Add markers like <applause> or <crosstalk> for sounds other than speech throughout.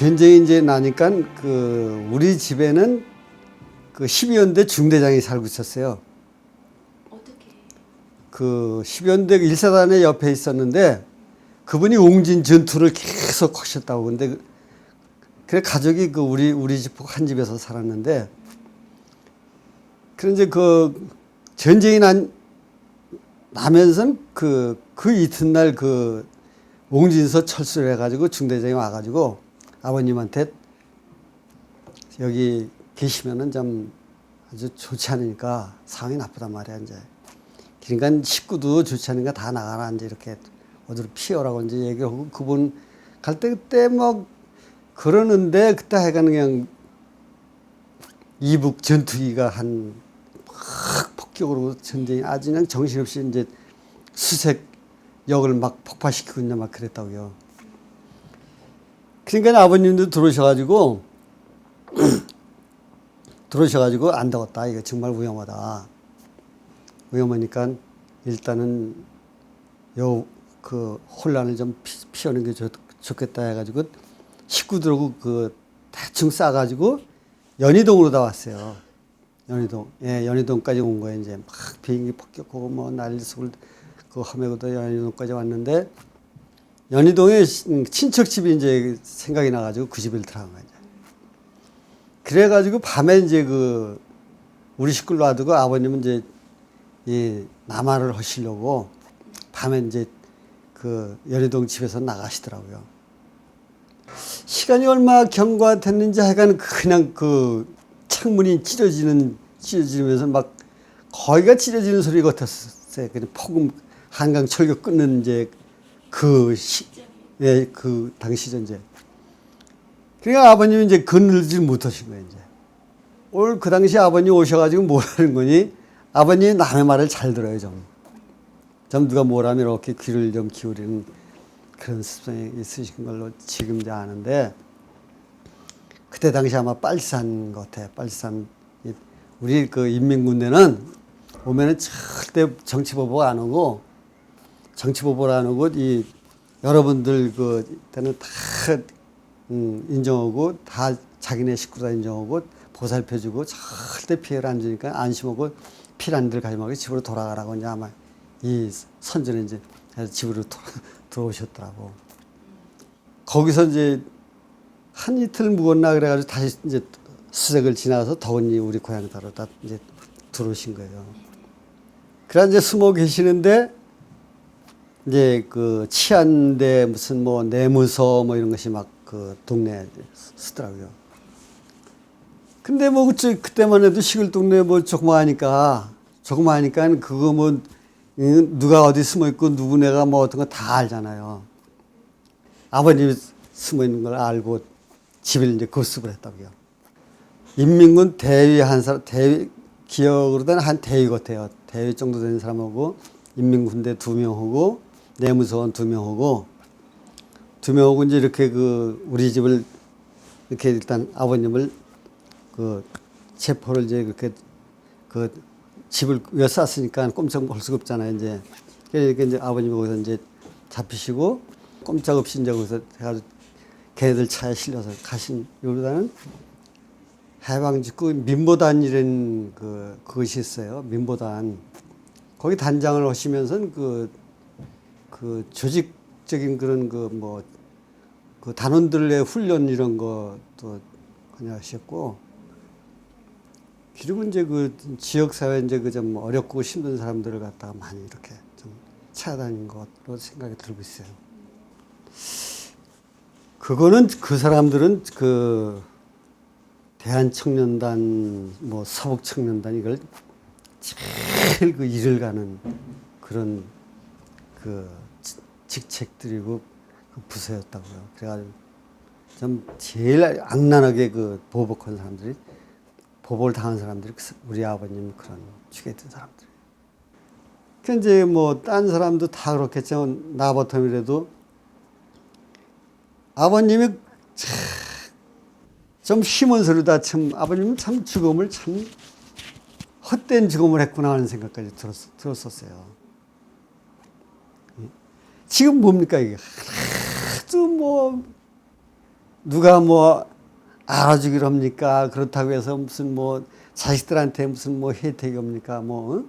전쟁이 이제 나니까 그 우리 집에는 그 12연대 중대장이 살고 있었어요. 어떻게? 그 12연대 일사단의 옆에 있었는데 그분이 옹진 전투를 계속 하셨다고 근데 그- 그래 가족이 그 우리 우리 집 한 집에서 살았는데 그런 이제 그 전쟁이 난 나면서 그, 그 이튿날 그 옹진서 철수를 해가지고 중대장이 와가지고 아버님한테 여기 계시면은 좀 아주 좋지 않으니까 상황이 나쁘단 말이야 이제. 그러니까 식구도 좋지 않으니까 다 나가라 이제 이렇게 어디로 피어라고 이제 얘기를 하고 그분 갈 때 그때 뭐 그러는데 그때 하여간 그냥 이북 전투기가 한 막 폭격으로 전쟁이 아주 그냥 정신없이 이제 수색 역을 막 폭파시키고 있냐 막 그랬다고요. 그러니까 아버님도 들어오셔가지고 <clears throat> 들어오셔가지고 안 되겠다 이거 정말 위험하다. 위험하니까 일단은 요 그 혼란을 좀 피- 피우는 게 좋, 좋겠다 해가지고 식구들하고 그 대충 싸가지고 연희동으로 다 왔어요. 연희동, 예, 연희동까지 온 거예요. 이제 막 비행기 폭격하고 뭐 난리 속을 그 험해고도 연희동까지 왔는데 연희동에 시- 친척 집이 이제 생각이 나가지고 그 집을 들어간 거예요. 그래가지고 밤에 이제 그 우리 식구를 놔두고 아버님은 이제 이 남하를 하시려고 밤에 이제 그 연희동 집에서 나가시더라고요. 시간이 얼마 경과됐는지 하여간 그냥 그 창문이 찢어지는 찢어지면서 막 거의가 찢어지는 소리 같았어요. 그냥 폭음 한강 철교 끊는 이제 그 시, 예, 그 당시 전제. 그러니까 아버님이 이제 건들지 못하신 거예요, 이제. 올그 당시 아버님 오셔가지고 뭐라는 거니? 아버님이 남의 말을 잘 들어요, 좀. 좀 누가 뭐라면 이렇게 귀를 좀 기울이는 그런 습성이 있으신 걸로 지금 이제 아는데, 그때 당시 아마 빨산 것 같아요. 빨산. 이- 우리 그 인민군대는 오면은 절대 정치보복 안 오고, 안 오고, 이 여러분들 그 때는 다 음, 인정하고 다 자기네 식구다 인정하고 보살펴주고 절대 피해를 안 주니까 안심하고 피난 들 가지 말고 집으로 돌아가라고 이제 아마 이 선전에 이제 집으로 도- 들어오셨더라고. 거기서 이제 한 이틀 묵었나 그래가지고 다시 이제 수색을 지나서 더운이 우리 고향 따로 다 이제 들어오신 거예요. 그래 이제 숨어 계시는데 이제 그 치안대 무슨 뭐 내무서 뭐 이런 것이 막 그 동네에 쓰더라고요. 근데 뭐 그때 그때만 해도 시골 동네 뭐 조그마하니까 조그마하니까 그거 뭐 이, 누가 어디 숨어 있고 누구네가 뭐 어떤 거 다 알잖아요. 아버님이 숨어 있는 걸 알고 집을 이제 급습을 했다고요. 인민군 대위 한 사람 대위 기억으로는 한 대위 같아요. 대위 정도 되는 사람하고 인민군대 두 명하고 내무서원 두 명하고 두 명하고 이제 이렇게 그 우리 집을 이렇게 일단 아버님을 그 체포를 이제 그렇게 그 집을 왜 쌌으니까 꼼짝 볼 수가 없잖아요 이제. 이렇게 이제 아버님이 거기서 이제 잡히시고 꼼짝없이 이제 거기서 해가지고 걔네들 차에 실려서 가신 요르단은 해방 직후 민보단이라는 그 그것이 있어요 민보단. 거기 단장을 하시면서 그, 그 조직적인 그런 그 뭐 그 단원들의 훈련 이런 것도 그냥 하셨고 그리고 이제 그 지역 사회 이제 그 좀 어렵고 힘든 사람들을 갖다가 많이 이렇게 좀 찾아다닌 것으로 생각이 들고 있어요. 그거는 그 사람들은 그 대한청년단 뭐 서북청년단 이걸 제일 그 일을 가는 그런 그 지- 직책들이고 그 부서였다고요. 그래가지고 좀 제일 악랄하게 그 보복한 사람들이 보복을 당한 사람들이 그 우리 아버님 그런 축에 든 사람들. 그 이제 뭐 딴 사람도 다 그렇겠지만 나 같으면라도 아버님이 참, 좀 소리다 참 아버님은 참 죽음을 참 헛된 죽음을 했구나 하는 생각까지 들었, 들었었어요. 지금 뭡니까 이게 하도 뭐 누가 뭐 알아주기로 합니까? 그렇다고 해서 무슨 뭐 자식들한테 무슨 뭐 혜택이 옵니까? 뭐 어?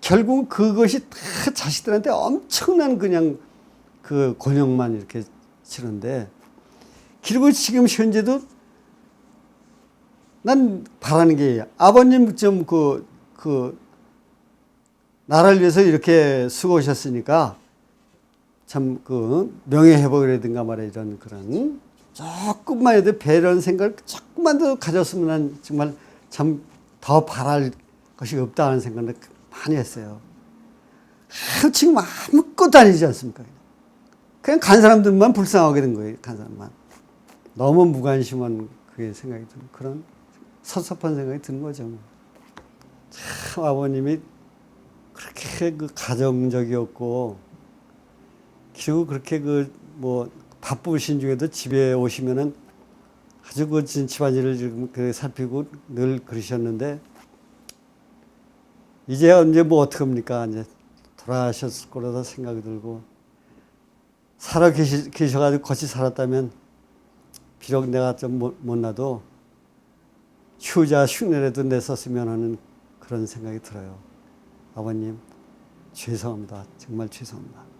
결국 그것이 다 자식들한테 엄청난 그냥 그 곤욕만 이렇게 치는데 그리고 지금 현재도 난 바라는 게 아버님 좀그그 나라를 위해서 이렇게 수고하셨으니까 참 그 명예 회복이라든가 말이야 이런 그런 조금만 해도 배려는 생각을 조금만 더 가졌으면 난 정말 참 더 바랄 것이 없다는 생각을 많이 했어요. 아, 지금 아무것도 아니지 않습니까? 그냥 간 사람들만 불쌍하게 된 거예요. 간 사람만. 너무 무관심한 그게 생각이 드는 그런 섭섭한 생각이 드는 거죠. 참 아버님이 그렇게 그 가정적이었고 그리고 그렇게 그 뭐 바쁘신 중에도 집에 오시면은 아주 그 진- 집안일을 지금 그 살피고 늘 그러셨는데 이제 언제 뭐 어떡합니까 이제 돌아가셨을 거라다 생각이 들고 살아 계시, 계셔가지고 같이 살았다면 비록 내가 좀 못, 못나도 휴자 흉내라도 냈었으면 하는 그런 생각이 들어요. 아버님 죄송합니다. 정말 죄송합니다.